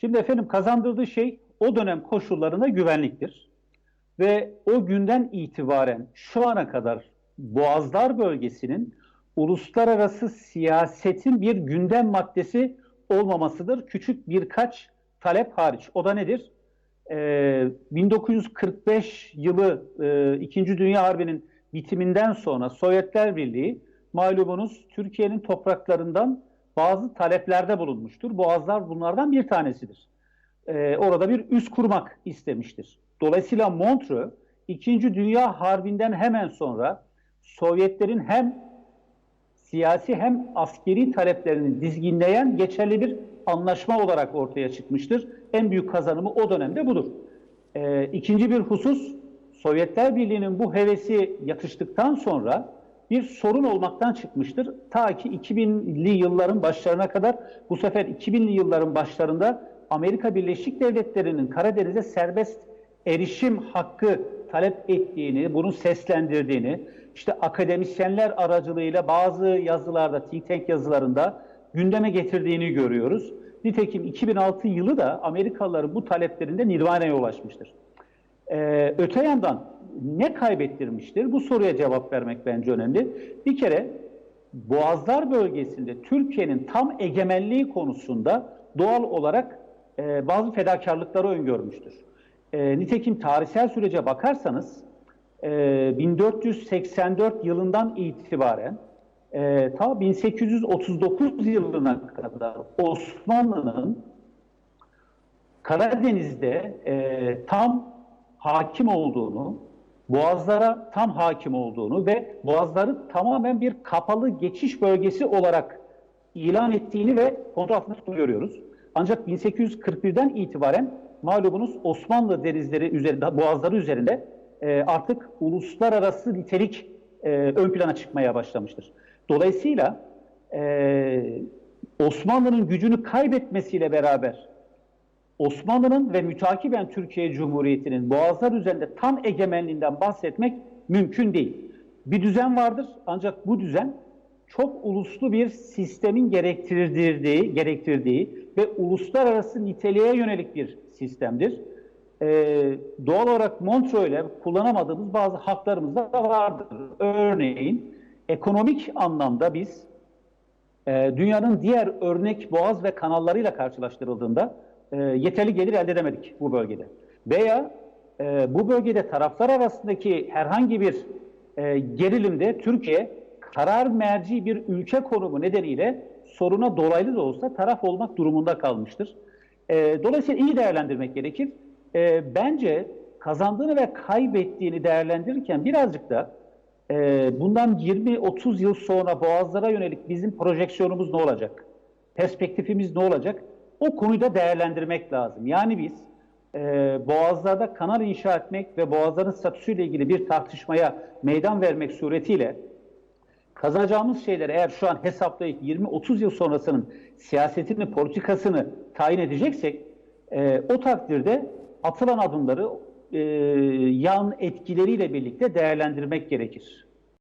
Şimdi efendim kazandırdığı şey o dönem koşullarında güvenliktir. Ve o günden itibaren şu ana kadar Boğazlar bölgesinin uluslararası siyasetin bir gündem maddesi olmamasıdır. Küçük birkaç talep hariç. O da nedir? Ee, 1945 yılı e, İkinci Dünya Harbi'nin bitiminden sonra Sovyetler Birliği malumunuz Türkiye'nin topraklarından bazı taleplerde bulunmuştur. Boğazlar bunlardan bir tanesidir. Ee, orada bir üs kurmak istemiştir. Dolayısıyla Montreux İkinci Dünya Harbi'nden hemen sonra Sovyetlerin hem siyasi hem askeri taleplerini dizginleyen geçerli bir anlaşma olarak ortaya çıkmıştır. En büyük kazanımı o dönemde budur. Ee, ikinci bir husus, Sovyetler Birliği'nin bu hevesi yatıştıktan sonra bir sorun olmaktan çıkmıştır. Ta ki 2000'li yılların başlarına kadar bu sefer 2000'li yılların başlarında Amerika Birleşik Devletleri'nin Karadeniz'e serbest erişim hakkı talep ettiğini, bunu seslendirdiğini, işte akademisyenler aracılığıyla bazı yazılarda, think tank yazılarında gündeme getirdiğini görüyoruz. Nitekim 2006 yılı da Amerikalıların bu taleplerinde Nirvana'ya ulaşmıştır. Ee, öte yandan ne kaybettirmiştir? Bu soruya cevap vermek bence önemli. Bir kere Boğazlar bölgesinde Türkiye'nin tam egemenliği konusunda doğal olarak e, bazı fedakarlıkları öngörmüştür. E, nitekim tarihsel sürece bakarsanız e, 1484 yılından itibaren e, ta 1839 yılına kadar Osmanlı'nın Karadeniz'de e, tam hakim olduğunu, boğazlara tam hakim olduğunu ve boğazları tamamen bir kapalı geçiş bölgesi olarak ilan ettiğini ve tuttuğunu görüyoruz. Ancak 1841'den itibaren malumunuz Osmanlı denizleri üzerinde, boğazları üzerinde e, artık uluslararası nitelik e, ön plana çıkmaya başlamıştır. Dolayısıyla e, Osmanlı'nın gücünü kaybetmesiyle beraber Osmanlı'nın ve mütakiben Türkiye Cumhuriyeti'nin boğazlar üzerinde tam egemenliğinden bahsetmek mümkün değil. Bir düzen vardır ancak bu düzen çok uluslu bir sistemin gerektirdiği, gerektirdiği ve uluslararası niteliğe yönelik bir sistemdir. Ee, doğal olarak Montreux ile kullanamadığımız bazı haklarımız da vardır. Örneğin ekonomik anlamda biz e, dünyanın diğer örnek boğaz ve kanallarıyla karşılaştırıldığında e, yeterli gelir elde edemedik bu bölgede. Veya e, bu bölgede taraflar arasındaki herhangi bir e, gerilimde Türkiye karar merci bir ülke konumu nedeniyle soruna dolaylı da olsa taraf olmak durumunda kalmıştır. E, dolayısıyla iyi değerlendirmek gerekir. E, bence kazandığını ve kaybettiğini değerlendirirken birazcık da e, bundan 20-30 yıl sonra boğazlara yönelik bizim projeksiyonumuz ne olacak? Perspektifimiz ne olacak? O konuyu da değerlendirmek lazım. Yani biz e, boğazlarda kanal inşa etmek ve boğazların statüsüyle ilgili bir tartışmaya meydan vermek suretiyle kazanacağımız şeyleri eğer şu an hesaplayıp 20-30 yıl sonrasının siyasetini, politikasını tayin edeceksek e, o takdirde atılan adımları e, yan etkileriyle birlikte değerlendirmek gerekir.